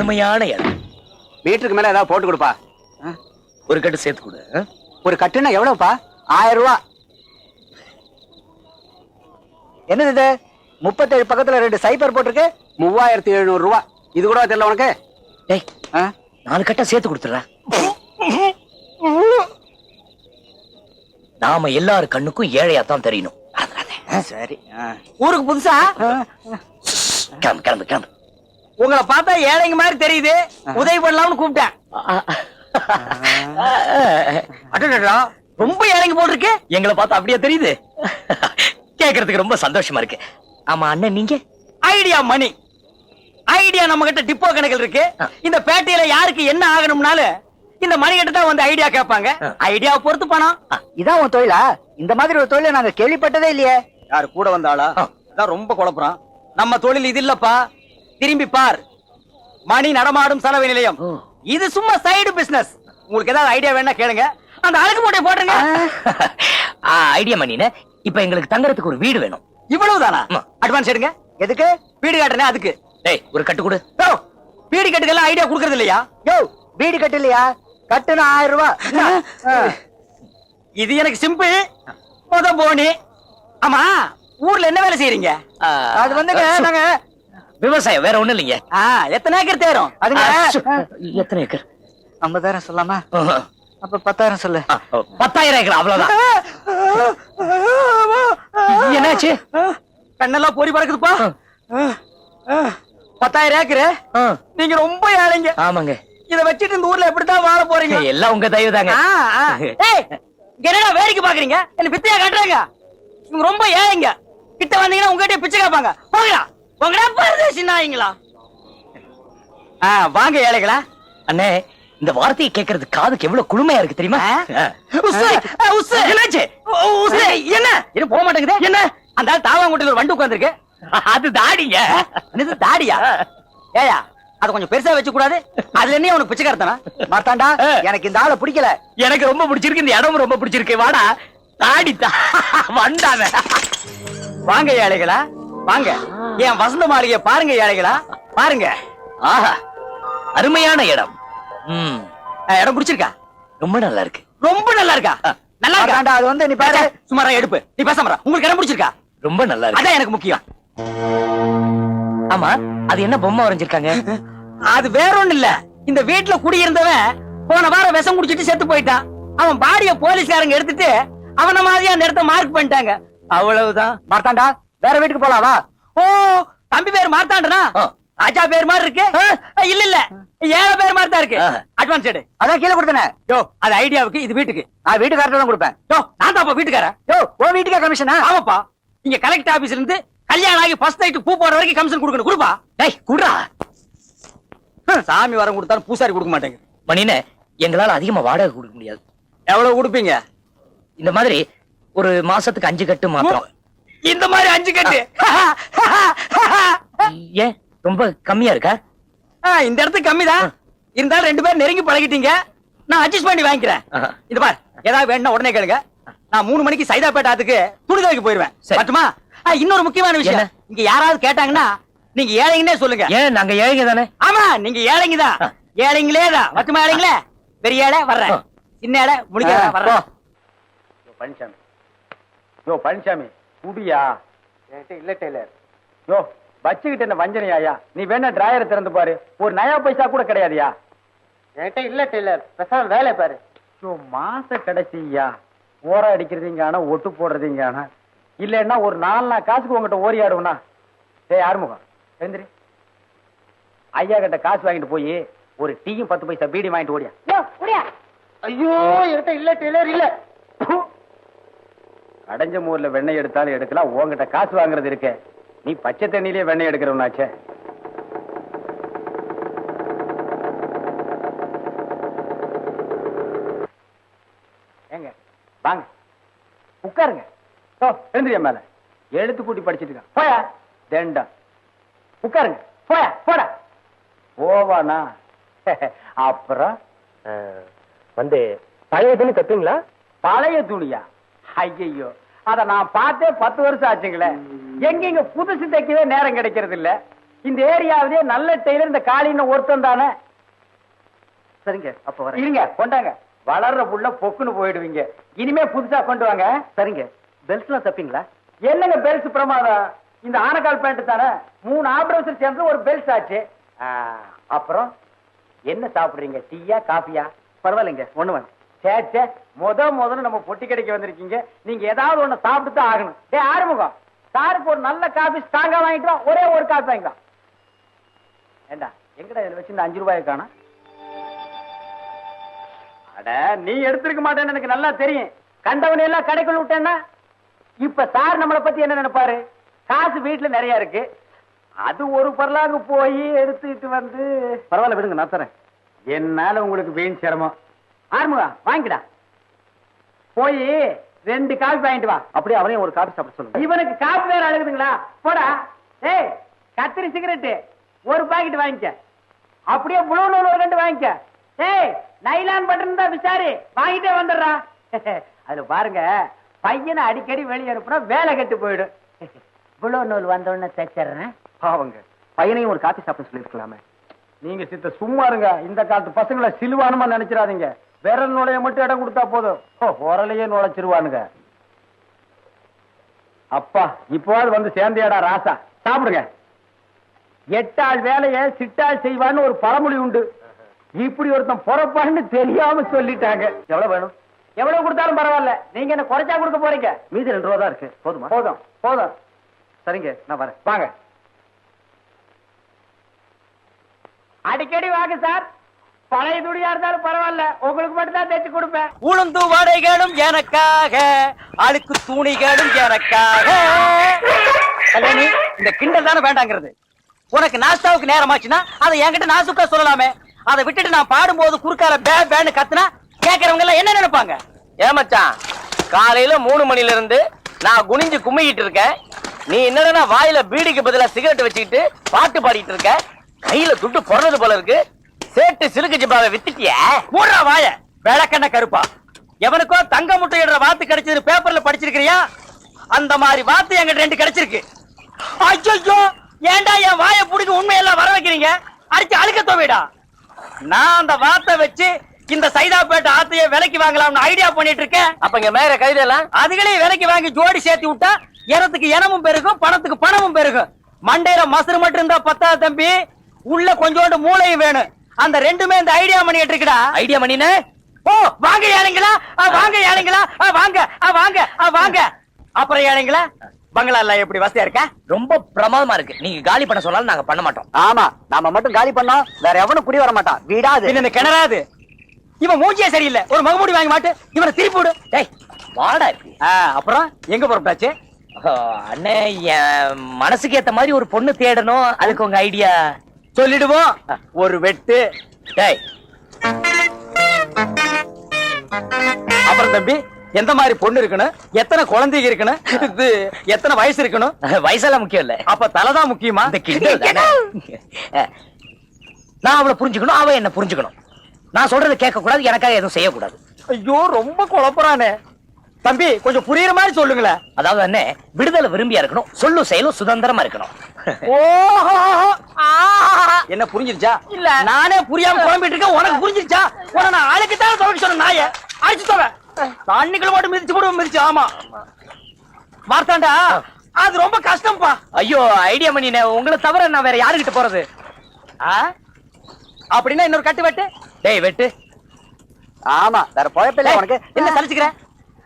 அருமையான இடம். மீட்டருக்கு மேல ஏதாவது போட்டு கொடுப்பா. ஒரு கட்டு சேர்த்து கொடு? ஒரு கட்டுன்னா எவ்வளவுப்பா? ஆயிரம் ரூபா. என்னது இது? முப்பத்தேழு பக்கத்துல ரெண்டு சைபர் போட்டிருக்கு. மூவாயிரத்தி எழுநூறு ரூபா. இது கூட தெரியல உனக்கு? டேய்? நாலு கட்டா சேர்த்து கொடுத்துறா நாம எல்லார் கண்ணுக்கும் ஏழையா தான் தெரியணும் சரி. ஊருக்கு புதுசா? கிளம்பு கிளம்பு கிளம்பு. உங்களை பார்த்தா ஏழைங்க மாதிரி தெரியுது. உதவி பண்ணலாம்னு கூப்பிட்டேன். அடடா ரொம்ப ஏழைங்க போட்டிருக்கு எங்களை பார்த்தா அப்படியே தெரியுது? கேக்குறதுக்கு ரொம்ப சந்தோஷமா இருக்கு. ஆமா அண்ணன் நீங்க? ஐடியா மணி. ஐடியா நம்ம கிட்ட டிப்போ கணக்கில் இருக்கு. இந்த பேட்டையில யாருக்கு என்ன ஆகணும்னாலும் இந்த மணி கிட்ட தான் வந்து ஐடியா கேட்பாங்க. ஐடியா பொறுத்து பணம். இதான் உன் தொழிலா? இந்த மாதிரி ஒரு தொழிலை நாங்க கேள்விப்பட்டதே இல்லையே. யாரு கூட வந்த ஆளா? அதான் ரொம்ப குழப்பறான். நம்ம தொழில் இது இல்லப்பா. திரும்பி பார். மணி நடமாடும் சலவை நிலையம். இது சும்மா சைடு பிசினஸ் உங்களுக்கு ஏதாவது ஐடியா வேணா கேளுங்க. அந்த அழகு மூட்டை போட்டுருங்க. ஐடியா மணின இப்ப எங்களுக்கு தங்கறதுக்கு ஒரு வீடு வேணும். இவ்வளவுதானா? ஆமா. அட்வான்ஸ் எடுங்க. எதுக்கு? வீடு காட்டுறேன் அதுக்கு. டேய் ஒரு கட்டு கொடு. வீடு கட்டுக்கெல்லாம் ஐடியா கொடுக்கறது இல்லையா? யோ வீடு கட்டு இல்லையா? கட்டுனா ஆயிரம் ரூபாய். இது எனக்கு சிம்பிள் முத போனி. ஆமா ஊர்ல என்ன வேலை செய்யறீங்க அது வந்துங்க நாங்க விவசாயம் வேற ஒண்ணும் இல்லைங்க. எத்தனை ஏக்கர் தேரும்? அதுங்க? எத்தனை ஏக்கர்? ஐம்பதாயிரம் சொல்லாமா. அப்ப பத்தாயிரம் சொல்லு. பத்தாயிரம் ஏக்கர் அவ்வளவுதான். என்னாச்சு? கண்ணெல்லாம் பொறி பறக்குதுப்பா. பத்தாயிரம் ஏக்கரு? நீங்க ரொம்ப ஏழைங்க. ஆமாங்க. இத வச்சிட்டு இந்த ஊர்ல எப்படித்தான் வாழ போறீங்க? எல்லாம் உங்க தயவு தாங்க. என்னடா வேடிக்கை பாக்குறீங்க? என்ன பிச்சையா காட்டுறாங்க? இவங்க ரொம்ப ஏழைங்க. கிட்ட வந்தீங்கன்னா உங்ககிட்ட பிச்சை கேட்பாங்க. போங்கடா. போங்கடா பரதேசி நாய்ங்களா ஆ, வாங்க ஏழைகளா. அண்ணே இந்த வார்த்தையை கேட்கறது காதுக்கு எவ்வளவு குளுமையா இருக்கு தெரியுமா. என்னாச்சு? என்ன? என்ன போக மாட்டேங்குது. என்ன? அந்த ஆள் தாவாங்குட்டில ஒரு வண்டு உட்கார்ந்திருக்கு. அது தாடிங்க. என்னது தாடியா? ஏயா அத கொஞ்சம் பெருசா வச்சு கூடாது அதுல என்ன உனக்கு பிச்சைக்காரத்தனா மார்த்தாண்டா எனக்கு இந்த ஆளை பிடிக்கல. எனக்கு ரொம்ப பிடிச்சிருக்கு இந்த இடம் ரொம்ப பிடிச்சிருக்கு. வாடா தாடி தா வந்தாவ வாங்க ஏழைகளா. வாங்க. என் வசந்த மாளிகைய பாருங்க ஏழைகளா. பாருங்க. ஆஹா அருமையான இடம். இடம் பிடிச்சிருக்கா? ரொம்ப நல்லா இருக்கு ரொம்ப நல்லா இருக்கா நல்லா இருக்கா மார்த்தாண்டா அது வந்து நீ பாரு. சுமாரா எடுப்பு. நீ பேசாம இரு. உங்களுக்கு இடம் பிடிச்சிருக்கா? ரொம்ப நல்லா இருக்கு அதான் எனக்கு முக்கியம். ஆமா அது என்ன பொம்மை வரைஞ்சிருக்காங்க? அது வேற ஒண்ணு இல்ல. இந்த வீட்டுல குடியிருந்தவன் போன வாரம் விஷம் குடிச்சிட்டு செத்து போயிட்டான். அவன் பாடிய போலீஸ்காரங்க எடுத்துட்டு அவன மாதிரியா அந்த இடத்த மார்க் பண்ணிட்டாங்க. அவ்வளவுதான். மார்த்தாண்டா வேற வீட்டுக்கு போலாம் வா ஓ தம்பி பேர் மார்த்தாண்டனா? ஆ. ராஜா பேர் மாதிரி இருக்கு? இல்ல இல்ல. ஏழை பேர் மாதிரி தான் இருக்கு. அட்வான்ஸ் எடு. அதான் கீழே கொடுத்தனே. யோ அது ஐடியாவுக்கு இது வீட்டுக்கு. நான் வீட்டுக்காரர்ட்ட தான் கொடுப்பேன். யோ நான் தான்ப்பா வீட்டுக்காரன். யோ உன் வீட்டுக்கே கமிஷனா ஆமாப்பா. இங்க கலெக்டர் ஆபீஸ்ல இருந்து கல்யாணம் ஆகி ஃபர்ஸ்ட் நைட் பூ போற வரைக்கும் கமிஷன் கொடுக்கணும். கொடுப்பா. டேய் குடுறா. சாமி வரம் கொடுத்தாலும் பூசாரி கொடுக்க மாட்டேங்க மணினே எங்களால அதிகமா வாடகை கொடுக்க முடியாது. எவ்வளவு கொடுப்பீங்க? இந்த மாதிரி ஒரு மாசத்துக்கு அஞ்சு கட்டு மாத்திரம். இந்த மாதிரி அஞ்சு கட்டு. ஏன் ரொம்ப கம்மியா இருக்கா? ஆ, இந்த இடத்துக்கு கம்மிதான். இருந்தாலும் ரெண்டு பேரும் நெருங்கி பழகிட்டீங்க. நான் அட்ஜஸ்ட் பண்ணி வாங்கிக்கிறேன். இந்த பார் ஏதாவது வேணும்னா உடனே கேளுங்க. நான் மூணு மணிக்கு சைதாப்பேட்டை ஆத்துக்கு துணி துவைக்க போயிருவேன். ஆ, இன்னொரு முக்கியமான விஷயம்? இங்க யாராவது கேட்டாங்கன்னா நீங்க ஏழைங்கன்னே சொல்லுங்க. ஏன் நாங்க ஏழைங்க தானே? ஆமா நீங்க ஏழைங்க தான். ஏழைங்களே தான். மட்டுமா ஏழைங்களே? பெரிய ஏழை வர்றேன். சின்ன ஏழை முடிக்க வர்றேன். யோ பழனிசாமி யோ பழனிசாமி குடியா என்கிட்ட இல்ல டெய்லர். யோ வச்சுக்கிட்டு என்ன வஞ்சனையாயா? நீ வேணா டிராயரை திறந்து பாரு. ஒரு நயா பைசா கூட கிடையாதுயா? என்கிட்ட இல்ல டெய்லர். பேசாம வேலை பாரு. யோ மாச கடைசியா? ஓர அடிக்கிறதுங்கான ஒட்டு போடுறதுங்கான இல்லைன்னா ஒரு நாலு நாள் காசுக்கு உங்ககிட்ட ஓரி ஆடுவனா ஏய் ஆறுமுகம் எழுந்திரி. ஐயா கிட்ட காசு வாங்கிட்டு போய் ஒரு டீயும் பத்து பைசா பீடி வாங்கிட்டு ஓடியா. ஐயோ! என்கிட்ட இல்ல டெய்லர் இல்ல. அடைஞ்ச மூர்ல வெண்ணெய் எடுத்தாலும் எடுக்கலாம். உன்கிட்ட காசு வாங்குறது இருக்கே. நீ பச்சை தண்ணியிலே வெண்ணெய் எடுக்கிறவனாச்சே. ஏங்க வாங்க. உட்காருங்க. ஓ எழுந்திரியா மேல. எழுத்து கூட்டி படிச்சிட்டு இருக்கான் போயா? தேண்டா. உட்காருங்க. போயா? போடா. போவானா? அப்புறம்? வந்து பழைய துணி தப்பீங்களா பழைய துணியா? ஐயையோ. அத நான் பார்த்தே பத்து வருஷம் ஆச்சுங்களே. எங்கெங்க புதுசு தைக்கவே நேரம் கிடைக்கிறது இல்ல இந்த ஏரியாவிலே நல்ல டெய்லர் இந்த காளின்னு ஒருத்தன் தானே. சரிங்க அப்ப வரேன். இருங்க கொண்டாங்க. வளர்ற புள்ள பொக்குன்னு போயிடுவீங்க. இனிமே புதுசா கொண்டு வாங்க. சரிங்க. பெல்ட்லாம் தப்பீங்களா? என்னங்க பெல்ட் பிரமாதம்? இந்த ஆனக்கால் பேண்ட் தானே? மூணு ஆபரேஷன் சேர்ந்து ஒரு பெல்ட் ஆச்சு. அப்புறம்? என்ன சாப்பிடுறீங்க? டீயா காஃபியா? பரவாயில்லைங்க ஒண்ணு வேணும். சே சே முத முதல்ல நம்ம பொட்டி கடைக்கு வந்திருக்கீங்க. நீங்க ஏதாவது ஒண்ணு சாப்பிட்டு தான் ஆகணும். டே ஆறுமுகம். சாருக்கு ஒரு நல்ல காபி ஸ்ட்ராங்கா வாங்கிட்டு வா. ஒரே ஒரு காபி வாங்கிக்கலாம் ஏண்டா எங்கடா இதுல வச்சு இந்த அஞ்சு ரூபாயை காணோம்? அட நீ எடுத்திருக்க மாட்டேன்னு எனக்கு நல்லா தெரியும். கண்டவனை எல்லாம் கடைக்குள்ள விட்டேன்னா இப்ப சார் நம்மளை பத்தி என்ன நினைப்பாரு? காசு வீட்டுல நிறைய இருக்கு. அது ஒரு பரலாக போய் எடுத்துட்டு வந்து பரவாயில்ல விடுங்க நான் தரேன். என்னால உங்களுக்கு வீண் சிரமம். ஆறுமுகா வாங்கிடா போய் ரெண்டு காபி வாங்கிட்டு வா. அப்படியே அவனையும் ஒரு காபி சாப்பிட சொல்லுங்க இவனுக்கு காபி வேற அழுகுதுங்களா? போடா. ஏய் கத்திரி சிகரெட்டு ஒரு பாக்கெட் வாங்கிக்க. அப்படியே புளூ நூல் ஒரு ரெண்டு வாங்கிக்க. ஏய் நைலான் பட்டன் தான் விசாரி வாங்கிட்டே வந்துடுறா. அதுல பாருங்க பையனை அடிக்கடி வெளியே அனுப்புனா வேலை கெட்டு போயிடும். புளூ நூல் வந்த உடனே தைச்சிடுறேன். பாவங்க பையனையும் ஒரு காபி சாப்பிட சொல்லிருக்கலாமே நீங்க சித்த சும்மா இருங்க. இந்த காலத்து பசங்களை சிலுவானுமா நினைச்சிடாதீங்க. விரல் நுழைய மட்டும் இடம் கொடுத்தா போதும். உரலையே நுழைச்சிருவானுங்க. அப்பா இப்போது வந்து சேர்ந்தியாடா ராசா. சாப்பிடுங்க. எட்டாள் வேலையை சிட்டாள் செய்வான்னு ஒரு பழமொழி உண்டு. இப்படி ஒருத்தன் பொறப்பான்னு தெரியாம சொல்லிட்டாங்க. எவ்வளவு வேணும்? எவ்வளவு கொடுத்தாலும் பரவாயில்ல. நீங்க என்ன குறைச்சா கொடுக்க போறீங்க? மீதி ரெண்டு ரூபா தான் இருக்கு. போதுமா? போதும். போதும். சரிங்க நான் வரேன். வாங்க. அடிக்கடி வாங்க சார். பழைய துணியா இருந்தாலும் பரவாயில்ல. உங்களுக்கு மட்டும் தான் தைச்சு கொடுப்பேன். உளுந்து வடைகளும் எனக்காக அழுக்கு துணிகளும் எனக்காக. கல்யாணி இந்த கிண்டல் தானே வேண்டாங்கிறது. உனக்கு நாஸ்தாவுக்கு நேரமாச்சுன்னா அதை என்கிட்ட நாசுக்கா சொல்லலாமே. அதை விட்டுட்டு நான் பாடும்போது குறுக்கால பே பேன்னு கத்துனா கேக்குறவங்க எல்லாம் என்ன நினைப்பாங்க? ஏமாச்சான் காலையில மூணு மணில இருந்து நான் குனிஞ்சு கும்மிக்கிட்டு இருக்கேன். நீ என்னடா வாயில பீடிக்கு பதிலா சிகரெட் வச்சுக்கிட்டு பாட்டு பாடிட்டு இருக்க? கையில துட்டு பொறது போல இருக்கு. சேட்டு சிலுக்கு ஜிப்பாவை வித்துட்டிய? மூடுறா வாய. விளக்கண்ண கருப்பா. எவனுக்கோ தங்க முட்டையிடுற வாத்து கிடைச்சது பேப்பர்ல படிச்சிருக்கிறியா? அந்த மாதிரி வாத்து என்கிட்ட ரெண்டு கிடைச்சிருக்கு. ஐயோ ஏன்டா என் வாயை புடிங்க உண்மையெல்லாம் வர வைக்கிறீங்க? அடிச்சு அழுக்க தோவிடா. நான் அந்த வாத்தை வச்சு இந்த சைதாப்பேட்டை ஆத்தைய விலைக்கு வாங்கலாம்னு ஐடியா பண்ணிட்டு இருக்கேன். அப்ப இங்க மேல கைதெல்லாம் அதுகளே விலைக்கு வாங்கி ஜோடி சேர்த்து விட்டா எனத்துக்கு இனமும் பெருகும் பணத்துக்கு பணமும் பெருகும். மண்டையில மசுறு மட்டும் இருந்தா பத்தாது தம்பி. உள்ள கொஞ்சோண்டு மூளையும் வேணும். அந்த ரெண்டுமே இந்த ஐடியா பண்ணிட்டு இருக்குடா ஐடியா பண்ணினே ஓ வாங்க ஏழைங்களா வாங்க ஏழைங்களா வாங்க வாங்க வாங்க. அப்புறம் ஏழைங்களா பங்களா எல்லாம் எப்படி வசதியா இருக்க? ரொம்ப பிரமாதமா இருக்கு. நீங்க காலி பண்ண சொன்னாலும் நாங்க பண்ண மாட்டோம். ஆமா நாம மட்டும் காலி பண்ணோம் வேற எவனும் குடி வர மாட்டான். வீடாது. இந்த கிணறாது. இவன் மூஞ்சியே சரியில்லை. ஒரு மகமூடி வாங்கி மாட்டு இவனை திருப்பி விடு. டேய் வாடா இப்படி. அப்புறம் எங்க புறப்பட்டாச்சு அண்ணே என் மனசுக்கு ஏத்த மாதிரி ஒரு பொண்ணு தேடணும். அதுக்கு உங்க ஐடியா சொல்லிடுவோம். ஒரு வெட்டு. டேய். அப்புறம் தம்பி எந்த மாதிரி பொண்ணு இருக்கணும் எத்தனை குழந்தைங்க இருக்கணும் இது எத்தனை வயசு இருக்கணும் வயசெல்லாம் முக்கியம் இல்ல. அப்ப தலைதான் முக்கியமா? இந்த கிண்டல் நான் அவளை புரிஞ்சுக்கணும் அவ என்ன புரிஞ்சுக்கணும். நான் சொல்றதை கேட்க கூடாது எனக்காக எதுவும் செய்யக்கூடாது. ஐயோ ரொம்ப குழப்பறானே. தம்பி கொஞ்சம் புரியுற மாதிரி சொல்லுங்களேன். அதாவது என்ன விடுதலை விரும்பியா இருக்கணும் சொல்லும் செயலும் சுதந்திரமா இருக்கணும். ஓஹோ என்ன புரிஞ்சிருச்சா? இல்ல. நானே புரியாம குழம்பிட்டு இருக்கேன் உனக்கு புரிஞ்சிருச்சா? உன நான் ஆளுக்கு தான் துவைக்க சொன்ன நாய. அடிச்சு தோவ தண்ணிக்குள்ள மட்டும் மிதிச்சு கூட மிதிச்சு ஆமா. மார்த்தாண்டா அது ரொம்ப கஷ்டம்ப்பா ஐயோ ஐடியா பண்ணினே உங்களை தவிர நான் வேற யாருகிட்ட போறது? ஆ? அப்படின்னா இன்னொரு கட்டு வெட்டு டேய் வெட்டு. ஆமா வேற குழப்பில்ல டேய், உனக்கு. என்ன சலிச்சுக்கிற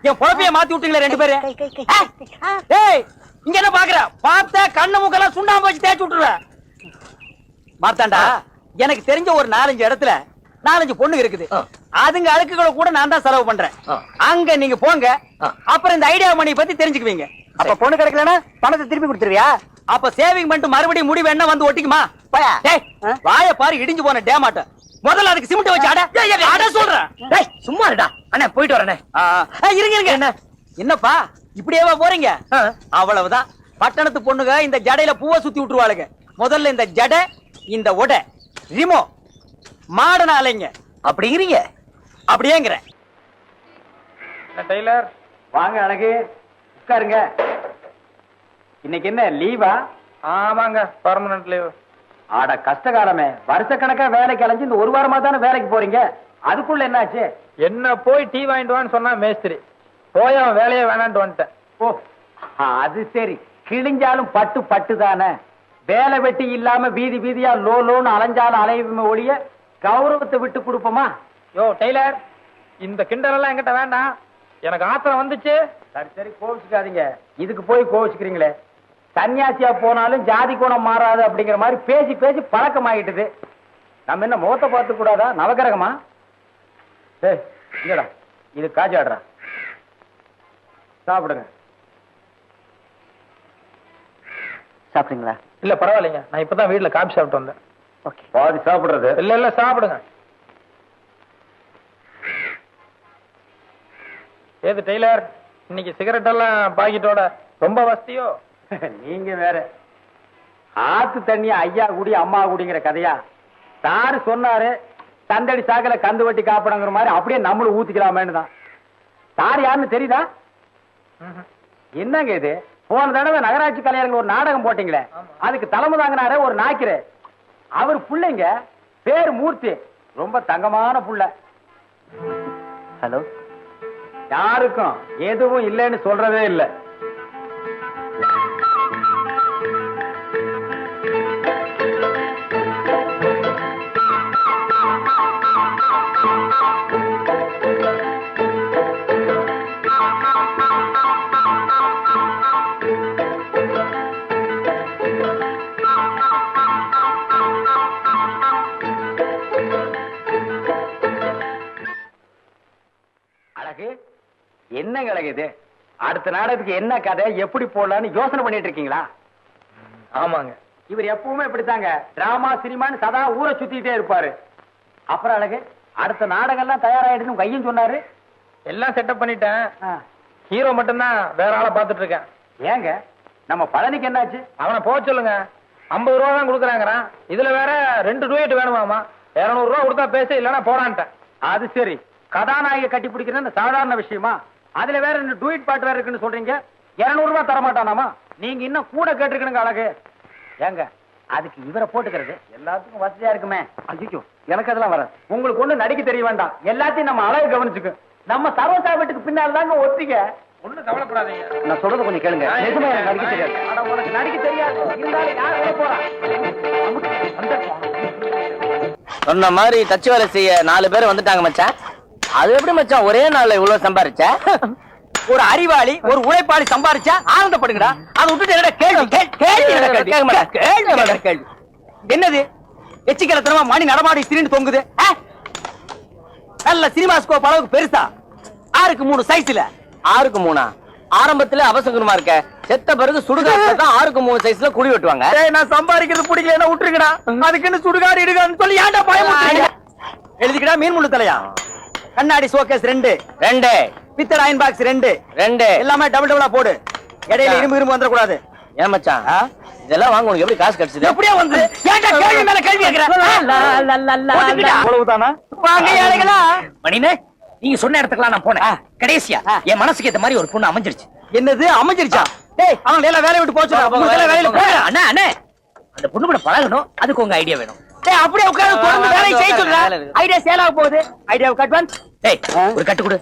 என் பொழப்பைய மாத்தி விட்டீங்களே ரெண்டு பேரு? டேய் இங்க என்ன பாக்குற? பார்த்த கண்ணு மூக்கெல்லாம் சுண்ணாம்பு வச்சு தேய்ச்சி விட்டுருவேன் மார்த்தாண்டா எனக்கு தெரிஞ்ச ஒரு நாலஞ்சு இடத்துல நாலஞ்சு பொண்ணு இருக்குது. அதுங்க அழுக்குகளை கூட நான் தான் செலவு பண்றேன். அங்க நீங்க போங்க. அப்புறம் இந்த ஐடியா மணி பத்தி தெரிஞ்சுக்குவீங்க. அப்ப பொண்ணு கிடைக்கலன்னா பணத்தை திருப்பி கொடுத்துருவியா? அப்ப சேவிங் பண்ணிட்டு மறுபடியும் முடிவு என்ன வந்து ஒட்டிக்குமா? வாய பாரு இடிஞ்சு போன டேமாட்ட. முதல்ல அதுக்கு சிமெண்ட் வச்சு அட அட சொல்றேன். டேய் சும்மா இருடா. அண்ணே போயிட்டு வரேனே இருங்க இருங்க. என்ன? என்னப்பா? இப்படியேவா போறீங்க. அவ்வளவுதான். பட்டணத்து பொண்ணுங்க இந்த ஜடையில பூவை சுத்தி விட்டுருவாளுங்க. முதல்ல இந்த ஜடை இந்த உடை. ரிமோ மாடன அலைங்க. அப்படிங்கிறீங்க? அப்படியேங்கிறேன் டெய்லர். வாங்க அழகு. உட்காருங்க. இன்னைக்கு என்ன லீவா? ஆமாங்க பர்மனன்ட் லீவ் ஆட கஷ்டகாலமே வருஷக்கணக்கா வேலைக்கு அலைஞ்சு இந்த ஒரு வாரமா தானே வேலைக்கு போறீங்க? அதுக்குள்ள என்னாச்சு? என்ன போய் டீ வாங்கிட்டு வான்னு சொன்னா மேஸ்திரி. போய் அவன் வேலையே வேணான்ட்டு வந்துட்டேன். ஓ அது சரி. கிழிஞ்சாலும் பட்டு பட்டு தானே. வேலை வெட்டி இல்லாம வீதி வீதியா லோ லோன்னு அலைஞ்சாலும் அலையுமே ஒழிய கௌரவத்தை விட்டு கொடுப்போமா? யோ டெய்லர் இந்த கிண்டலெல்லாம் என்கிட்ட வேண்டாம். எனக்கு ஆத்திரம் வந்துச்சு. சரி சரி கோவிச்சுக்காதீங்க. இதுக்கு போய் கோவிச்சுக்கிறீங்களே. சன்னியாசியா போனாலும் ஜாதி குணம் மாறாது அப்படிங்கிற மாதிரி பேசி பேசி பழக்கமாயிட்டுது. நம்ம என்ன முகத்தை பார்த்து கூடாதா? நவகிரகமா? ஏய் இல்லடா இது காஜாடுறா சாப்பிடுங்க. சாப்பிடுங்களா இல்ல பரவாயில்லைங்க. நான் இப்பதான் வீட்டுல காபி சாப்பிட்டு வந்தேன். ஓகே. பாதி சாப்பிடுறது. இல்ல இல்ல சாப்பிடுங்க. ஏது டெய்லர்? இன்னைக்கு சிகரெட் எல்லாம் பாக்கெட்டோட ரொம்ப வசதியோ? நீங்க வேற. ஆத்து தண்ணி ஐயா குடி அம்மா குடிங்கிற கதையா? சாரு சொன்னாரு தந்தடி சாக்கல கந்து வட்டி காப்பிடங்கிற மாதிரி அப்படியே நம்மளும் ஊத்திக்கலாமேன்னு தான். சார் யாருன்னு தெரியுதா. என்னங்க இது? போன தடவை நகராட்சி கலைஞர்கள் ஒரு நாடகம் போட்டீங்களே? அதுக்கு தலைமை தாங்கினாரு ஒரு நாய்க்கரு. அவர் புள்ளைங்க பேர் மூர்த்தி. ரொம்ப தங்கமான புள்ள. ஹலோ? யாருக்கும் எதுவும் இல்லைன்னு சொல்றதே இல்லை. நாடகத்துக்கு என்ன கதை எப்படி போடலாம்னு யோசனை பண்ணிட்டு இருக்கீங்களா? ஆமாங்க. இவர் எப்பவுமே இப்படித்தாங்க. டிராமா சினிமான்னு சதா ஊரை சுத்திட்டே இருப்பாரு. அப்புறம் அழகு அடுத்த நாடகம் எல்லாம் தயாராயிடுன்னு கையும் சொன்னாரு. எல்லாம் செட்டப் பண்ணிட்டேன். ஹீரோ மட்டும்தான் வேற ஆளை பாத்துட்டு இருக்கேன் ஏங்க நம்ம பழனிக்கு என்னாச்சு? அவனை போக சொல்லுங்க. ஐம்பது ரூபா தான் கொடுக்குறாங்கிறான் இதுல வேற ரெண்டு டூயட் வேணுமாமா? இருநூறு ரூபா கொடுத்தா பேச இல்லைன்னா போடான்ட்டேன். அது சரி. கதாநாயகி கட்டி பிடிக்கிறது சாதாரண விஷயமா? அதுல வேற ரெண்டு டூயிட் பாட்டு வேற இருக்குன்னு சொல்றீங்க. இருநூறு ரூபாய் தர மாட்டானாமா நீங்க இன்னும் கூட கேட்டிருக்கணுங்க அழகு. ஏங்க அதுக்கு இவரை போட்டுக்கிறது எல்லாத்துக்கும் வசதியா இருக்குமே. ஐயோ எனக்கு அதெல்லாம் வர உங்களுக்கு ஒண்ணு நடிக்க தெரிய வேண்டாம். எல்லாத்தையும் நம்ம அழகு கவனிச்சுக்கு. நம்ம சரோசா வீட்டுக்கு பின்னால் தாங்க ஒத்திக்க ஒண்ணும் கவலைப்படாதீங்க. நான் சொல்றத கொஞ்சம் கேளுங்க. நிஜமா எனக்கு நடிக்க தெரியாது. ஆனா உனக்கு நடிக்க தெரியாது. இருந்தாலும் யார் உள்ள போறா? சொன்ன மாதிரி தச்சு வேலை செய்ய நாலு பேர் வந்துட்டாங்க மச்சான். அது எப்படி மச்சான்? ஒரே நாள்ல இவ்வளவு சம்பாரிச்ச? ஒரு அறிவாளி ஒரு உழைப்பாளி சம்பாரிச்சா? ஆனந்தப்படுங்கடா. அதை விட்டுட்டு என்னடா கேள்வி? கேள்வி கேள்வி? கேள்வி என்னது? எச்சிக்கலத்தனமா மணி நடமாடி திரிந்து தொங்குது? நல்ல சினிமா ஸ்கோப் அளவுக்கு பெருசா? ஆறுக்கு மூணு சைஸ்ல ஆறுக்கு மூணா? ஆரம்பத்துல அவசகுணமா இருக்க. செத்த பிறகு சுடுகாட்டுல தான் ஆறுக்கு மூணு சைஸ்ல குழி வெட்டுவாங்க. நான் சம்பாதிக்கிறது பிடிக்கலன்னா விட்டுருக்கடா அதுக்குன்னு சுடுகாடு இடுகான்னு சொல்லி ஏன்டா பயமுறுத்துறீங்க? எழுதிக்கடா மீன் முள்ளு தலையா? கண்ணாடி ஷோகேஸ் ரெண்டு. ரெண்டு. பித்தளை அயன் பாக்ஸ் ரெண்டு. ரெண்டு. எல்லாமே டபுள் டபுளா போடு. இடையில இரும்பு இரும்பு வந்துடக்கூடாது. ஏன் மச்சான்? இதெல்லாம் வாங்க உனக்கு எப்படி காசு கிடைச்சது? எப்படியா வந்து? ஏன்டா கேள்வி மேல கேள்வி கேக்குற? அவ்வளவுதானா வாங்க ஏழைகளா. மணினே நீங்க சொன்ன இடத்துக்குலாம் நான் போனேன். கடைசியா. என் மனசுக்கு ஏத்த மாதிரி ஒரு பொண்ணு அமைஞ்சிருச்சு. என்னது? அமைஞ்சிருச்சா? டேய் அவங்க எல்லாம் வேலைய விட்டு போச்சு வேலையில போய் அண்ணா அண்ணே அந்த பொண்ணு கூட பழகணும். அதுக்கு உங்க ஐடியா வேணும். டேய் அப்படியே உட்கார்ந்து தொடர்ந்து வேலையை செய்ய சொல்றா. ஐடியா சேல் ஆக போகுது. ஐடியாவை கட்வான்ஸ் டேய் ஒரு கட்டு கொடு.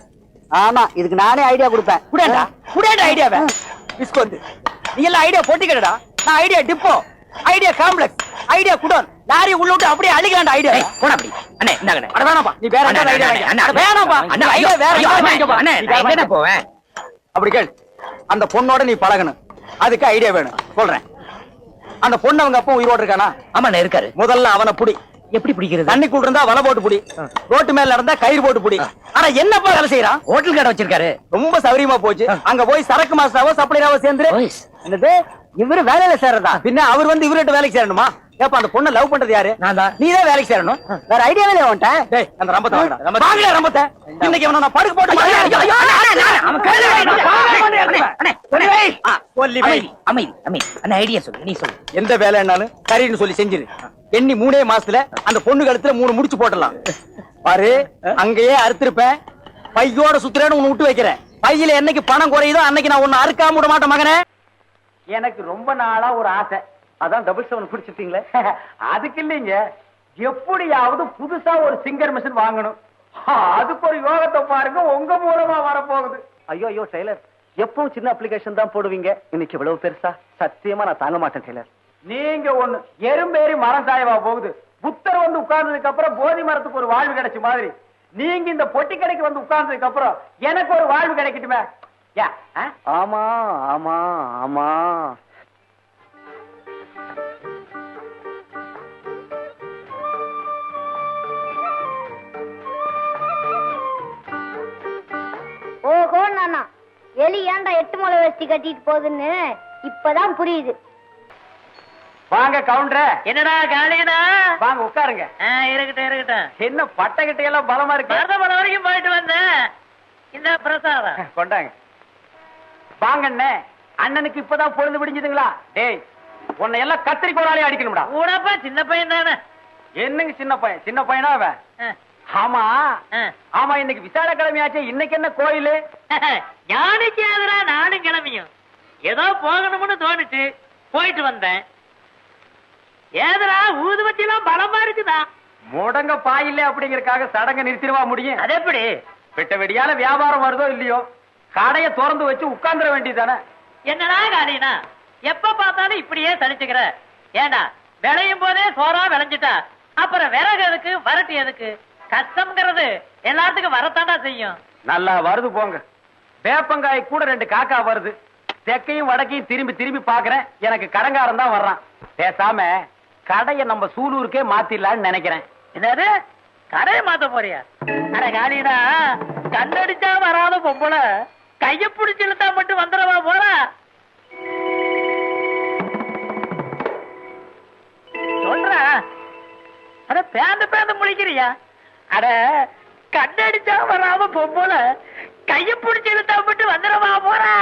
ஆமா இதுக்கு நானே ஐடியா கொடுப்பேன். குடேண்டா குடேண்டா ஐடியாவை டிஸ்கவுண்ட் நீ எல்லாம் ஐடியா போட்டிக்கடா. நான் idea depot idea complex idea godown. Lorry உள்ள விட்டு அப்படியே அழிக்கலாம்டா ஐடியா டேய், போடா அப்படி. அண்ணே இந்தாங்கண்ணே அட வேணாம்ப்பா. நீ வேற ஐடியா அண்ணா, வேணாம்ப்பா. அண்ணா, ஐடியா வேற அண்ணே, நான் வாங்கிக்கப்பா. போவேன்? அப்படி கேள். அந்த பொண்ணோட நீ பழகணும். அதுக்கு ஐடியா வேணும். சொல்றேன். அந்த பொண்ணு அவங்க அப்பா உயிரோடு இருக்கானா? ஆமாண்ணே இருக்காரு. முதல்ல அவனை புடி. எப்படி பிடிக்கிறது? தண்ணிக்குள்ள இருந்தா வலை போட்டு புடி. ரோட்டு மேல இருந்தா கயிறு போட்டு புடி. ஆனா என்னப்பா வேலை செய்யறான்? ஹோட்டல் கடை வச்சிருக்காரு. ரொம்ப சௌரியமா போச்சு. அங்க போய் சரக்கு மாஸ்டராவோ சப்ளையராவோ சேர்ந்து. என்னது? இவரு வேலையில சேரதா பின்ன அவர் வந்து இவர்கிட்ட வேலைக்கு சேரணுமா? ஏப்பா அந்த பொண்ணை லவ் பண்றது யாரு? நான் தான். நீ தான் வேலைக்கு சேரணும். வேற ஐடியா வேலையா வந்துட்டேன் டேய் அந்த ரம்பத்தை வாங்கடா. வாங்கடா ரம்பத்தை. இன்னைக்கு அவனை நான் படுக்க போட்டு அவன் கையில சொல்லி வை. சொல்லி வை. ஐடியா சொல்லு நீ சொல்லு. எந்த வேலைன்னாலும் சரின்னு சொல்லி செஞ்சிரு. எண்ணி மூணே மாசத்துல அந்த பொண்ணு கழுத்துல மூணு முடிச்சு போட்டலாம் பாரு அங்கேயே அறுத்திருப்பேன். பையோட சுத்துறேன்னு உன்னை விட்டு வைக்கிறேன். பையில என்னைக்கு பணம் குறையுதோ அன்னைக்கு நான் உன்னை அறுக்காம விட மாட்டேன் மகனே. எனக்கு ரொம்ப நாளா ஒரு ஆசை. அதான் டபுள் செவன் குடிச்சிட்டீங்களே? அதுக்கு இல்லைங்க. எப்படியாவது புதுசா ஒரு சிங்கர் மிஷின் வாங்கணும். அதுக்கு ஒரு யோகத்தை பாருங்க உங்க மூலமா வரப்போகுது. ஐயோ ஐயோ டெய்லர். எப்பவும் சின்ன அப்ளிகேஷன் தான் போடுவீங்க. இன்னைக்கு இவ்வளவு பெருசா? சத்தியமா நான் தாங்க மாட்டேன் டெய்லர். நீங்க ஒண்ணு எறும்பேறி மரம் சாயவா போகுது. புத்தர் வந்து உட்கார்ந்ததுக்கு அப்புறம் போதி மரத்துக்கு ஒரு வாழ்வு கிடைச்ச மாதிரி. நீங்க இந்த பொட்டி கடைக்கு வந்து உட்கார்ந்ததுக்கு அப்புறம் எனக்கு ஒரு வாழ்வு கிடைக்கட்டுமே? ஆமா ஆமா ஆமா. நானா எலி ஏன்டா எட்டு முளை வேஷ்டி கட்டிட்டு போகுதுன்னு இப்பதான் புரியுது. வாங்க கவுண்டரே. என்னடா காளியனா வாங்க உட்காருங்க. இருக்கட்டும் இருக்கட்டும். என்ன பட்டை கிட்ட எல்லாம் பலமா இருக்கு? மருதமலை வரைக்கும் போயிட்டு வந்தேன். இந்த பிரசாதம். கொண்டாங்க. வாங்க அண்ணே அண்ணனுக்கு இப்பதான் பொழுது விடிஞ்சதுங்களா? டேய் உன்னை எல்லாம் கத்திரிக்கோளாலே அடிக்கணும்டா. கூடப்பா சின்ன பையன் தானே என்னங்க சின்ன பையன்? சின்ன பையனா அவன்? ஆமா. ஆமா இன்னைக்கு விசால கிழமையாச்சே இன்னைக்கு என்ன கோயிலு? ஞானிக்கு எதிரா நானும் கிளம்பியும். ஏதோ போகணும்னு தோணுச்சு. போயிட்டு வந்தேன். ஏதரா ஊதுபத்தி எல்லாம் பலமா இருக்குதா? முடங்க பாயில்ல அப்படிங்கறக்காக சடங்க நிறுத்திடுவா முடியும்? அது எப்படி வெட்ட வெடியால வியாபாரம் வருதோ இல்லையோ? கடைய திறந்து வச்சு உட்கார்ந்துட வேண்டியதானே என்னடா காளினா? எப்ப பார்த்தாலும் இப்படியே சலிச்சுக்கிற. ஏண்டா விளையும் போதே சோறா விளைஞ்சிட்டா? அப்புறம் விறகு எதுக்கு? வரட்டு எதுக்கு? கஷ்டம்ங்கிறது எல்லாத்துக்கும் வரத்தாண்டா செய்யும். நல்லா வருது போங்க. வேப்பங்காய் கூட ரெண்டு காக்கா வருது. தெக்கையும் வடக்கையும் திரும்பி திரும்பி பாக்குறேன் எனக்கு கடங்காரன் தான் வர்றான். பேசாம கடைய நம்ம சூலூருக்கே மாத்திடலாம்னு நினைக்கிறேன். என்னது? கடையை மாத்த போறியா? அட காளினா கண்ணடிச்சா வராத பொம்பளை. கைய பிடிச்சு இழுத்தா மட்டும் வந்துடவா போறா? சொல்றா. அட பேந்த பேந்த முழிக்கிறியா? அட கண்ணடிச்சா வராம பொம்பளை கைய பிடிச்சு இழுத்தா மட்டும் வந்துடவா போறா?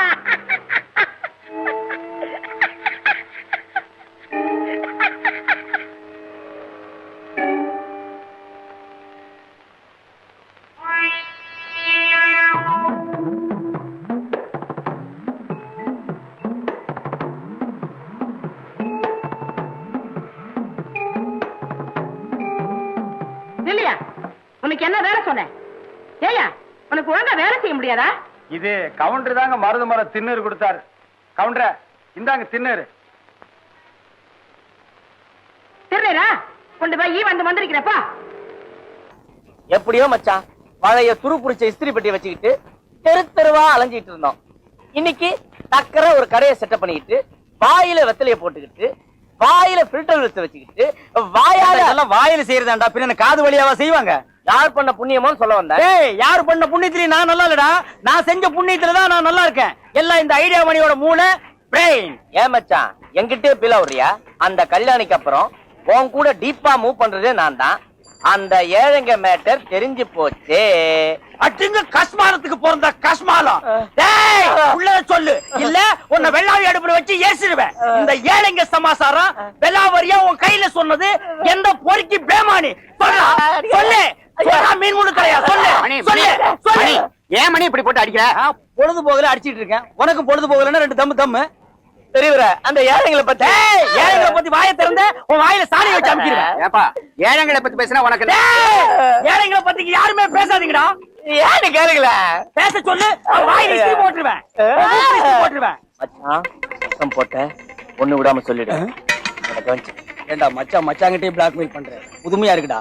சொன்னேன். ஏயா உனக்கு ஒழுங்கா வேலை செய்ய முடியாதா? இது கவுண்டர் தாங்க மருது மரம் திண்ணூறு கொடுத்தாரு. கவுண்டர இந்தாங்க திண்ணூறு திருநீரா கொண்டு போய் வந்து வந்திருக்கிறப்பா எப்படியோ மச்சான் பழைய துரு புடிச்ச இஸ்திரி பெட்டியை வச்சுக்கிட்டு தெரு தெருவா அலைஞ்சிட்டு இருந்தோம். இன்னைக்கு டக்கர ஒரு கடையை செட்டப் பண்ணிக்கிட்டு வாயில வெத்தலைய போட்டுக்கிட்டு வாயில ஃபில்டர் வச்சு வச்சுக்கிட்டு வாயால வாயில செய்யறதாண்டா பின்ன காது வழியாவா செய்வாங்க? யார் பண்ண புண்ணியமோன்னு சொல்ல வந்தேன். ஏய் யார் பண்ண புண்ணியத்திலயும் நான் நல்லா இல்லடா? நான் செஞ்ச புண்ணியத்துல தான் நான் நல்லா இருக்கேன். எல்லாம் இந்த ஐடியா மணியோட மூளை பிரெயின் ஏன் மச்சான் என்கிட்டயே பில விடுறியா அந்த கல்யாணிக்கு அப்புறம் உன் கூட டீப்பா மூவ் பண்றதே நான் தான். அந்த ஏழைங்க மேட்டர் தெரிஞ்சு போச்சே. அட்டுங்க கஸ்மாலத்துக்கு பிறந்த கஸ்மாலம் டேய் உள்ள சொல்லு. இல்ல உன்னை வெள்ளாவி அடுப்புல வச்சு ஏசிடுவேன். இந்த ஏழைங்க சமாசாரம் வெள்ளாவரியா உன் கையில சொன்னது எந்த பொறுக்கி பேமானி? சொல்லா. மீன் முழு கரையா சொல்லு சொல்லு சொல்லு. ஏன் மணி இப்படி போட்டு அடிக்கிற? பொழுது போகல அடிச்சிட்டு இருக்கேன். உனக்கு பொழுது போகலன்னா ரெண்டு தம்மு தம்மு தெரியவர அந்த ஏழைங்களை பத்தி. ஏழைங்களை பத்தி வாயை திறந்த உன் வாயில சாணி வச்சு அமுக்கிடுவேன். ஏப்பா ஏழைங்களை பத்தி பேசினா உனக்கு ஏழைங்களை பத்தி யாருமே பேசாதீங்கடா. ஏன்னு கேளுங்கள? பேச சொல்லு வாயில போட்டுருவேன். போட்டுருவேன். மச்சான் சத்தம் போட்ட ஒண்ணு விடாம சொல்லிடு. ஏண்டா மச்சான் மச்சாங்கிட்டே பிளாக்மெயில் பண்ற? புதுமையா இருக்குடா.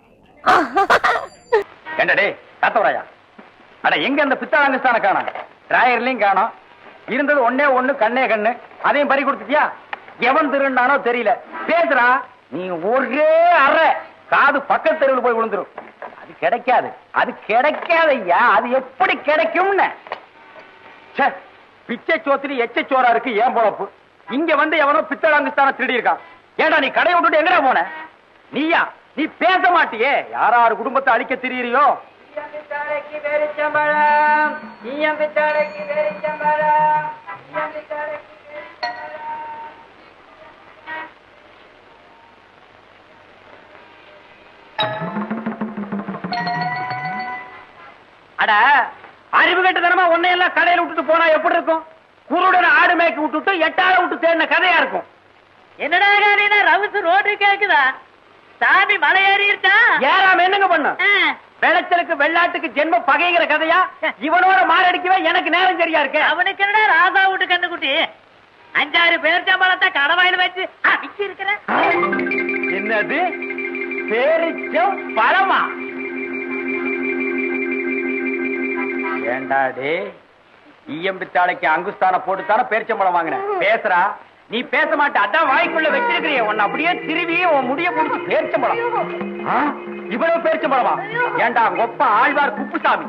ஏண்டா டேய் காத்தவராயா? அட எங்க அந்த பித்தாளங்கஸ்தான காணோம்? டிராயர்லயும் காணோம். இருந்தது ஒன்னே ஒண்ணு கண்ணே கண்ணு. அதையும் பறி கொடுத்துட்டியா? எவன் திருண்டானோ தெரியல. பேசுறா நீ ஒரே அற. காது பக்கத்து தெருவில் போய் விழுந்துரும். அது கிடைக்காது. அது கிடைக்காதையா? அது எப்படி கிடைக்கும்னு? ச்சே, பிச்சை சோத்திரி எச்ச சோறா இருக்கு ஏன் பொழப்பு? இங்க வந்து எவனோ பித்தளாங்குஸ்தான திருடி இருக்கான் ஏடா நீ கடையை விட்டுட்டு எங்கடா போன? நீயா? நீ பேச மாட்டியே. யாராரு குடும்பத்தை அழிக்க திரியறியோ? அட அறிவு கட்டதனமா உன்னையெல்லாம் கடையில விட்டுட்டு போனா எப்படி இருக்கும்? குருடன் ஆடு மேய்க்க விட்டுட்டு எட்டாள விட்டு தேடின கதையா இருக்கும்? என்னடா ரவுசு ரோடு கேக்குதா? சாமி மலை ஏறாம என்னங்க பண்ண? விளைச்சலுக்கு வெள்ளாட்டுக்கு ஜென்ம பகைங்கிற கதையா? இவனோட மாரடிக்கவே எனக்கு நேரம் சரியா இருக்கு. அவனுக்கு என்னடா ராசா விட்டு கண்ணுக்குட்டி? அஞ்சாறு பேர்ச்சம்பளத்தை கடவாயில வச்சு அடிச்சு இருக்கிற என்னது? பேரிச்சம் பழமா? ஏண்டாடே ஈயம்பித்தாளைக்கு அங்குஸ்தான போட்டு தானே பேரிச்சம்பழம் வாங்கினேன் பேசுறா நீ பேச மாட்ட அதான் வாய்க்குள்ள வச்சிருக்கிறிய. உன்னை அப்படியே திருவி உன் முடிய முடிச்சு பேரிச்சம்பழம் ஆ? இவ்வளவு பேரிச்சம்பழமா ஏண்டா கொப்ப ஆழ்வார் குப்புசாமி?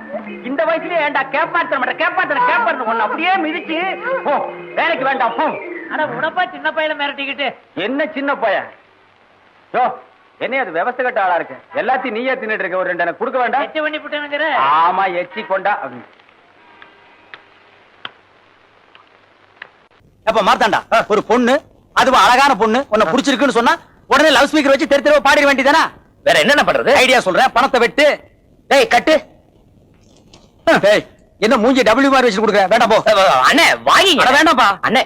இந்த வயசுலயே ஏண்டா கேப்பாத்திர மாட்டேன் கேப்பாத்திர கேப்பாத்திர உன்னை அப்படியே மிதிச்சு போ வேலைக்கு வேண்டாம் போ. ஆனா உடப்பா சின்ன பையல மிரட்டிக்கிட்டு. என்ன சின்ன பையன்? யோ என்ன அது விவசாய கட்ட ஆளா இருக்கு? எல்லாத்தையும் நீயே தின்னுட்டு இருக்க ஒரு ரெண்டு எனக்கு கொடுக்க வேண்டாம்? எச்சு பண்ணி விட்டுனுங்கிற ஆமா எச்சி கொண்டா எப்ப மார்த்தாண்டா? ஒரு பொண்ணு அதுவும் அழகான பொண்ணு உன்னை புடிச்சிருக்குன்னு சொன்னா உடனே லவ் ஸ்பீக்கர் வச்சு தெரு தெருவா பாடிட வேண்டியதானா வேற என்னென்ன பண்றது? ஐடியா சொல்றேன் பணத்தை வெட்டு. டேய் கட்டு. டேய், என்ன மூஞ்சி டபிள்யூ மாதிரி வச்சு கொடுக்குற? வேண்டாம் போ. அண்ணே வாங்கி. வேண்டாம்ப்பா. அண்ணே.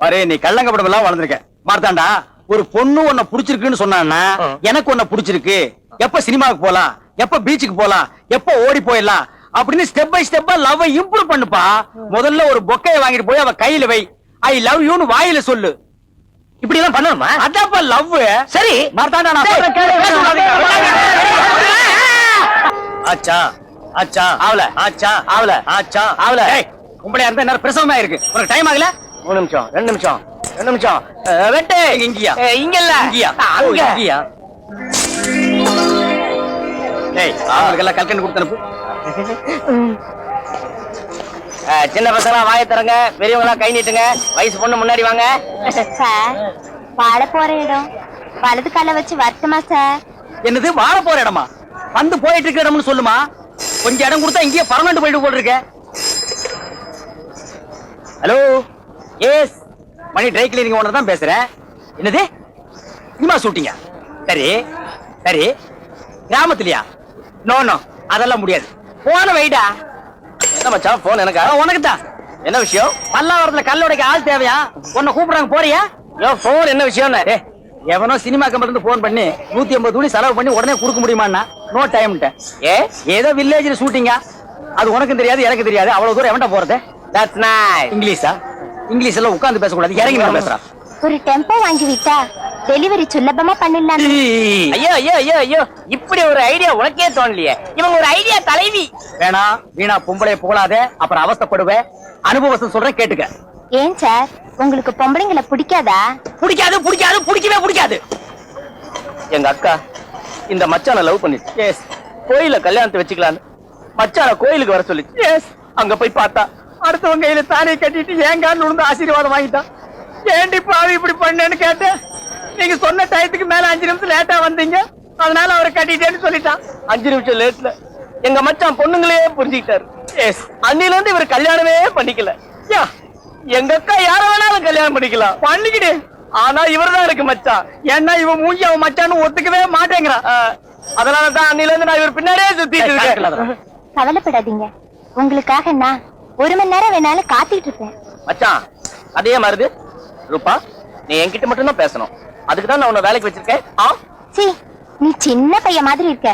பாரு நீ கள்ளங்கப்படம் எல்லாம் வளர்ந்துருக்க. மார்த்தாண்டா ஒரு பொண்ணு உன்னை புடிச்சிருக்குன்னு சொன்னான்னா. எனக்கு உன்னை புடிச்சிருக்கு. எப்ப சினிமாவுக்கு போலாம்? எப்ப பீச்சுக்கு போலாம்? எப்ப ஓடி போயிடலாம்? அப்படின்னு ஸ்டெப் பை ஸ்டெப்பா லவ் இம்ப்ரூவ் பண்ணுப்பா. முதல்ல ஒரு பொக்கைய வாங்கிட்டு போய் அவ கையில வை. ஐ லவ் யூன்னு வாயில சொல்லு. இப்படி எல்லாம் பண்ணணுமா? அதான்ப்பா லவ் சரி. மார்த்தாண்டா நான் சொல்றேன் கேளு. பேச விடாதீங்க. ஆச்சா ஆச்சா. ஆவல. ஆச்சா. ஆவல. ஆச்சா. ஆவல. ஏய் உம்பளையா இருந்தா நேரம் பிரசவமா இருக்கு? உனக்கு டைம் ஆகல? மூணு நிமிஷம் ரெண்டு நிமிஷம் ரெண்டு நிமிஷம். வெட்டு. இங்க, இங்கயா? இங்க இல்ல இங்கயா? அங்க. இங்கயா? டேய் அவங்களுக்கெல்லாம் கல்கண்டு கொடுத்து அனுப்பு சின்ன பசங்க வாயை தரங்க பெரியவங்க கை நீட்டுங்க. வயசு பொண்ணு முன்னாடி வாங்க. சார் வாழ போற இடம். வலது கால வச்சு வருத்தமா சார்? என்னது வாழ போற இடமா? வந்து போயிட்டு இருக்க இடம்னு சொல்லுமா? கொஞ்சம் இடம் கொடுத்தா இங்கேயே பர்மனண்ட் போயிட்டு போல் இருக்க hello S Mani dry cleaning owner தான் பேசுறேன். என்னது? சினிமா ஷூட்டிங்கா சரி சரி. கிராமத்துலயா? நோ நோ அதெல்லாம் முடியாது. போன வைடா. என்ன மச்சான் போன் எனக்கா? உனக்கு தான் என்ன விஷயம்? பல்லாவரத்துல கல்லுடைக்க ஆள் தேவையா? உன்னை கூப்பிடுறாங்க போறியா? போன் என்ன விஷயம் எவனோ சினிமா கம்பெனி இருந்து போன் பண்ணி நூத்தி ஐம்பது துணி செலவு பண்ணி உடனே கொடுக்க முடியுமான்னா நோ டைம்ட்டேன் ஏ? ஏதோ வில்லேஜ்ல ஷூட்டிங்கா அது உனக்கும் தெரியாது எனக்கு தெரியாது. அவ்வளவு தூரம் எவன்டா போறது? That's nice இங்கிலீஷா? இங்கிலீஷ் எல்லாம் உட்கார்ந்து பேசக்கூடாது இறங்கி நின்னு பேசுறான் ஒரு டெம்போ வாங்கி விட்டா டெலிவரி சுலபமா பண்ணிடலாம். ஐயோ ஐயோ ஐயோ ஐயோ. இப்படி ஒரு ஐடியா உனக்கே தோணலையே. இவங்க ஒரு ஐடியா தலைவி. வேணா வீணா பொம்பளை புகழாத அப்புறம் அவஸ்தைப்படுவேன் அனுபவசம் சொல்றேன் கேட்டுக்க. ஏன் சார்? உங்களுக்கு பொம்பளைங்களை பிடிக்காதா? பிடிக்காது பிடிக்காது பிடிக்கவே பிடிக்காது. எங்க அக்கா இந்த மச்சான லவ் பண்ணிட்டு எஸ் கோயில கல்யாணத்தை வச்சுக்கலான்னு. மச்சான கோயிலுக்கு வர சொல்லி எஸ் அங்க போய் பார்த்தா அடுத்தவங்க கையில தானே கட்டிட்டு ஏன் காலில் விழுந்து ஆசீர்வாதம் வாங்கிட்டான்? ஏண்டி பாவி இப்படி பண்ணேன்னு கேட்டேன். நீங்க சொன்ன டயத்துக்கு மேல அஞ்சு நிமிஷம் லேட்டா வந்தீங்க. அதனால அவரை கட்டிட்டேன்னு சொல்லிட்டான். அஞ்சு நிமிஷம் லேட்ல எங்க மச்சான் பொண்ணுங்களே புரிஞ்சுக்கிட்டாரு. எஸ் அன்னில இருந்து இவர் கல்யாணமே பண்ணிக்கல. யா, எங்க அக்கா யார வேணாலும் கல்யாணம் பண்ணிக்கலாம். பண்ணிக்கிடு. ஆனா இவர்தான் இருக்கு மச்சான். ஏன்னா இவன் மூஞ்சி அவன் மச்சான்னு ஒத்துக்கவே மாட்டேங்கிறான். அதனாலதான் அன்னில இருந்து நான் இவர் பின்னாடியே சுத்திட்டு இருக்கேன். கவலைப்படாதீங்க. உங்களுக்காக நான் ஒரு மணி நேரம் வேணாலும் காத்துக்கிட்டு இருப்பேன். மச்சான் அதே மாதிரி ரூபா நீ என்கிட்ட மட்டும் தான் பேசணும். அதுக்கு தான் நான் உன்னை வேலைக்கு வச்சிருக்கேன். ஆ? சி நீ சின்ன பையன் மாதிரி இருக்க.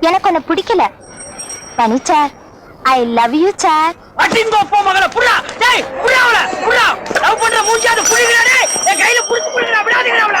எனக்கு உன்னை பிடிக்கல. பனி sir. I love you sir. அடிங்கோ போ மகன புடா டேய் புடா அவள புடா லவ் பண்ற மூஞ்சி அது புடிங்கடா டேய் என் கையில புடிச்சு புடிங்கடா விடாதீங்கடா அவள.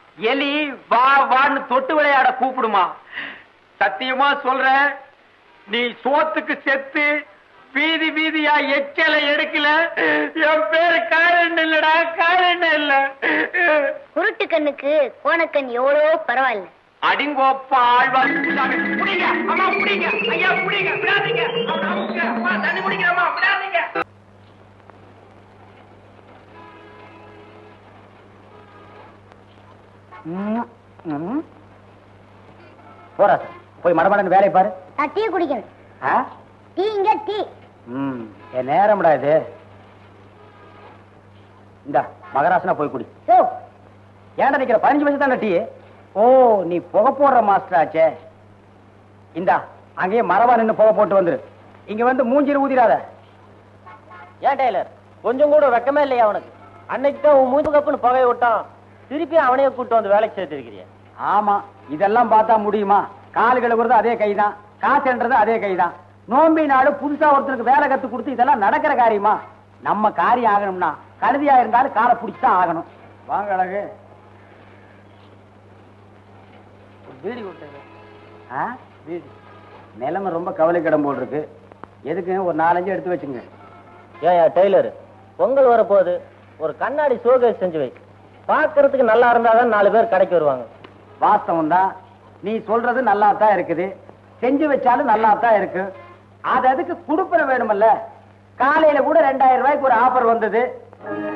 எலி வா வான்னு தொட்டு விளையாட கூப்பிடுமா? சத்தியமா சொல்றேன் நீ சோத்துக்கு செத்து வீதி வீதியா எச்சலை எடுக்கல என் பேரு காரணம் இல்லடா காரணம் இல்ல. குருட்டு கண்ணுக்கு கோணக்கண் எவ்வளவோ பரவாயில்ல. அடிங்கோப்பா ஆழ்வார். புடிங்க அம்மா புடிங்க. ஐயா புடிங்க. விடாதீங்க. அம்மா தண்ணி குடிக்கிறம்மா. போறா போய் மடமடன்னு வேலையை பாரு. நான் டீ குடிக்கணும் ஆ? டீ இங்க டீ. ம் என் நேரம்டா இது. இந்த மகராசனா போய் குடி. யோ. ஏன்டா நிக்கிற? பதினஞ்சு வயசு தானே டீ. ஓ நீ புகை போடுற மாஸ்டர் ஆச்சே. இந்தா அங்கேயே மரவா நின்னு புகை போட்டு வந்துரு. இங்க வந்து மூஞ்சில ஊதிராத ஏன் டெய்லர்? கொஞ்சம் கூட வெக்கமே இல்லையா அவனுக்கு அன்னைக்கு தான் உன் மூஞ்சு கப்புன்னு புகைய விட்டான். திருப்பி அவனையே கூட்டு வந்து வேலைக்கு சேர்த்திருக்கிறிய. ஆமா இதெல்லாம் பார்த்தா முடியுமா? கால் கழுவுறது அதே கைதான். காசுன்றது அதே கைதான். நோம்பி நாடு புதுசா ஒருத்தருக்கு வேலை கத்து கொடுத்து இதெல்லாம் நடக்கிற காரியமா? நம்ம காரியம் ஆகணும்னா கழுதியா இருந்தாலும் காலை பிடிச்சுதான் ஆகணும். வாங்க அழகு. பீடி கொடுத்தேங்க ஆ? நிலைமை ரொம்ப கவலைக்கிடம் போல் இருக்கு எதுக்கு? ஒரு நாலஞ்சு எடுத்து வச்சுங்க. ஏயா டெய்லர் பொங்கல் வரப்போகுது. ஒரு கண்ணாடி ஷோகேஸ் செஞ்சு வை. பார்க்கறதுக்கு நல்லா இருந்தாதான் நாலு பேர் கடைக்கு வருவாங்க. வாஸ்தவம் தான். நீ சொல்றது நல்லா தான் இருக்குது. செஞ்சு வச்சாலும் நல்லா தான் இருக்கு. அது அதுக்கு குடுப்பன வேணுமல்ல. காலையில கூட ரெண்டாயிரம் ரூபாய்க்கு ஒரு ஆஃபர் வந்தது.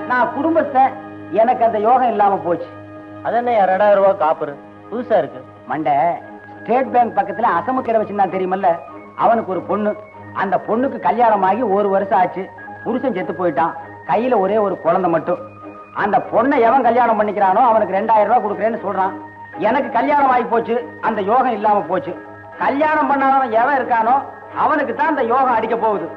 நான் குடும்பஸ்தன். எனக்கு அந்த யோகம் இல்லாம போச்சு. அது என்ன ரெண்டாயிரம் ரூபாய் காப்பரு புதுசா இருக்கு. மண்டை ஸ்டேட் பேங்க் பக்கத்துல அசமுக்கிற வச்சிருந்தான் தெரியுமல்ல? அவனுக்கு ஒரு பொண்ணு. அந்த பொண்ணுக்கு கல்யாணம் ஆகி ஒரு வருஷம் ஆச்சு. புருஷன் செத்து போயிட்டான். கையில ஒரே ஒரு குழந்தை மட்டும். அந்த பொண்ணை எவன் கல்யாணம் பண்ணிக்கிறானோ அவனுக்கு ரெண்டாயிரம் ரூபாய் கொடுக்குறேன்னு சொல்றான். எனக்கு கல்யாணம் ஆகி போச்சு அந்த யோகம் இல்லாம போச்சு. கல்யாணம் பண்ணாதவன் எவன் இருக்கானோ அவனுக்கு தான் அந்த யோகம் அடிக்க போகுது.